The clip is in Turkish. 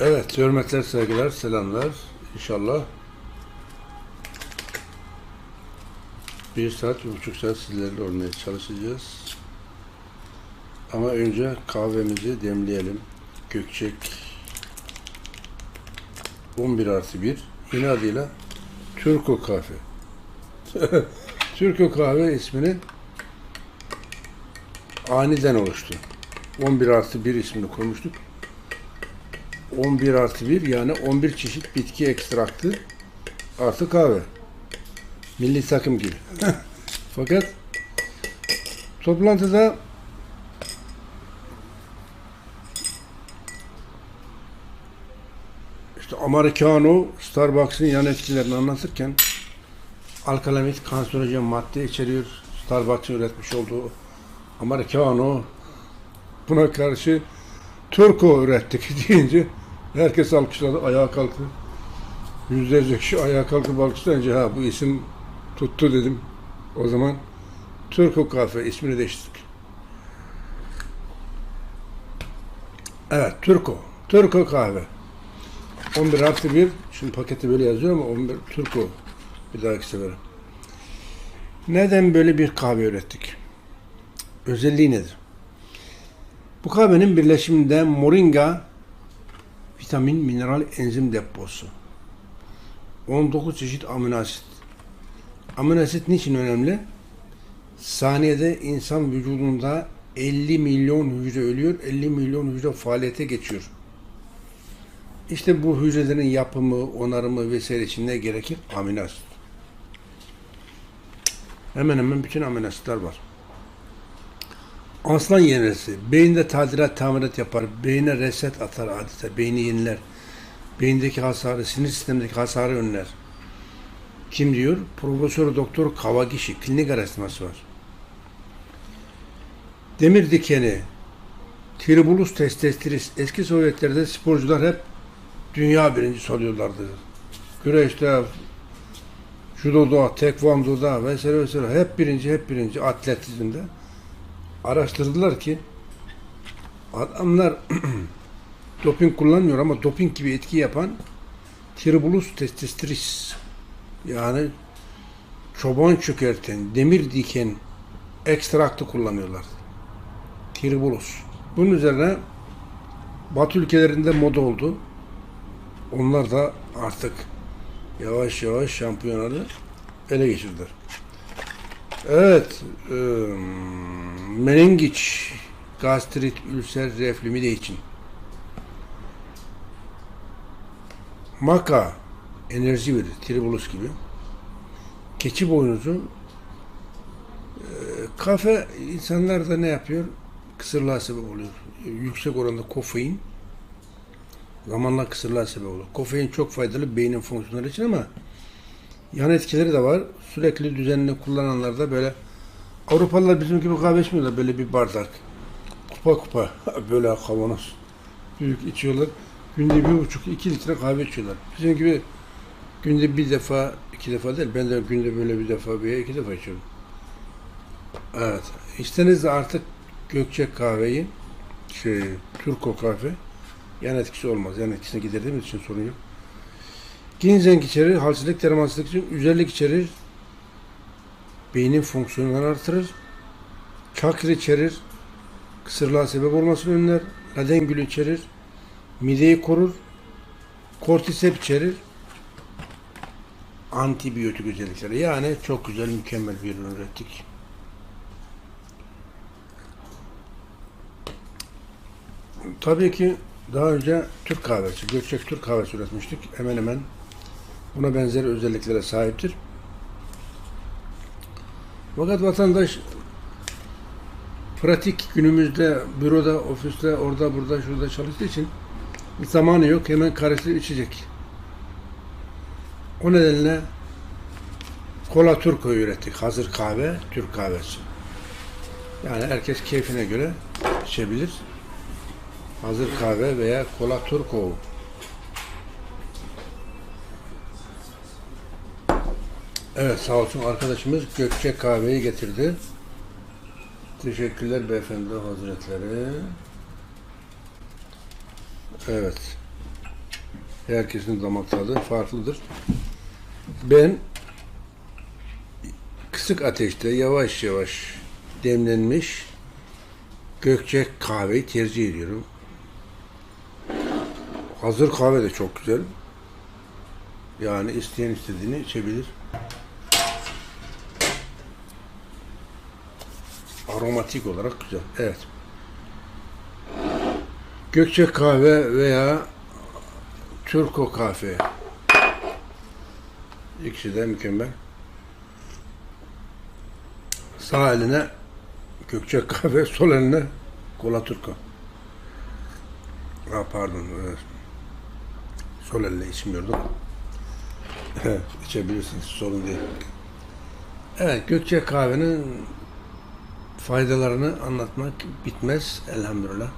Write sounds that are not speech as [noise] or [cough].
Evet, hürmetler, sevgiler, selamlar. İnşallah bir saat, bir buçuk saat sizlerle olmaya çalışacağız. Ama önce kahvemizi demleyelim. Gökçek 11 artı 1. Yine adıyla Türko Kahve. [laughs] Türko Kahve ismini aniden oluştu. 11 artı 1 ismini koymuştuk. 11 artı 1 yani 11 çeşit bitki ekstraktı artı kahve. Milli takım gibi. [laughs] Fakat toplantıda işte Americano, Starbucks'ın yan etkilerini anlatırken alkalamit kanserojen madde içeriyor. Starbucks'ın üretmiş olduğu Americano buna karşı Turko ürettik [laughs] deyince herkes alkışladı, ayağa kalktı. Yüzlerce kişi ayağa kalkıp alkışlayınca ha bu isim tuttu dedim. O zaman Turko Kahve ismini değiştirdik. Evet, Turko. Turko Kahve. 11 artı 1. Şimdi paketi böyle yazıyor ama 11 Turko. Bir dahaki sefere. Neden böyle bir kahve ürettik? Özelliği nedir? Bu kahvenin birleşiminde moringa vitamin, mineral, enzim deposu. 19 çeşit amino asit. Amino asit niçin önemli? Saniyede insan vücudunda 50 milyon hücre ölüyor, 50 milyon hücre faaliyete geçiyor. İşte bu hücrelerin yapımı, onarımı vesaire için ne gerekir? Amino asit. Hemen hemen bütün amino asitler var. Aslan yenisi. Beyinde tadilat, tamirat yapar. Beyine reset atar adeta. Beyni yeniler. Beyindeki hasarı, sinir sistemindeki hasarı önler. Kim diyor? Profesör Doktor Kawagisi. Klinik araştırması var. Demir dikeni, tribulus testestris. Eski Sovyetlerde sporcular hep dünya birincisi oluyorlardı. Güreşte, judoda, tekvandoda vesaire vesaire hep birinci, hep birinci atletizmde araştırdılar ki adamlar [clears throat] doping kullanmıyor ama doping gibi etki yapan tribulus testestris yani çoban çökerten, demir diken ekstraktı kullanıyorlar. Tribulus. Bunun üzerine Batı ülkelerinde moda oldu. Onlar da artık yavaş yavaş şampiyonaları ele geçirdiler. Evet, e, menengiç, gastrit, ülser, reflü, mide için. Maka, enerji verir, tribulus gibi. Keçi boynuzu, e, kafe insanlar da ne yapıyor? Kısırlığa sebep oluyor. Yüksek oranda kofein, zamanla kısırlığa sebep oluyor. Kofein çok faydalı beynin fonksiyonları için ama yan etkileri de var. Sürekli düzenli kullananlarda böyle Avrupalılar bizim gibi kahve içmiyorlar böyle bir bardak. Kupa kupa [laughs] böyle kavanoz. Büyük içiyorlar. Günde bir buçuk iki litre kahve içiyorlar. Bizim gibi günde bir defa iki defa değil. Ben de günde böyle bir defa veya iki defa içiyorum. Evet. İçteniz de artık Gökçek kahveyi şey, Turko kahve yan etkisi olmaz. Yan etkisine giderdiğimiz için sorun yok. Ginseng içerir, halsizlik, termansızlık için güzellik içerir, beynin fonksiyonlarını artırır, çakır içerir, kısırlığa sebep olmasını önler, laden gülü içerir, mideyi korur, kortisep içerir, antibiyotik özellikleri. Yani çok güzel, mükemmel bir ürün ürettik. Tabii ki daha önce Türk kahvesi, Gökçek Türk kahvesi üretmiştik. Hemen hemen buna benzer özelliklere sahiptir. Fakat vatandaş pratik günümüzde büroda, ofiste, orada, burada, şurada çalıştığı için zamanı yok. Hemen karıştırıp içecek. O nedenle Kola Turko ürettik. Hazır kahve, Türk kahvesi. Yani herkes keyfine göre içebilir. Hazır kahve veya kola turko. Evet sağ olsun arkadaşımız Gökçe kahveyi getirdi. Teşekkürler beyefendi hazretleri. Evet. Herkesin damak tadı farklıdır. Ben kısık ateşte yavaş yavaş demlenmiş gökçek kahveyi tercih ediyorum. Hazır kahve de çok güzel. Yani isteyen istediğini içebilir. Aromatik olarak güzel. Evet. Gökçek kahve veya Turko kahve. İkisi de mükemmel. Sağ eline Gökçek kahve, [laughs] sol eline Kola Turko. Ha, pardon. Sol elle içmiyordum. [laughs] İçebilirsiniz. Sorun değil. Evet. Gökçek kahvenin faydalarını anlatmak bitmez elhamdülillah.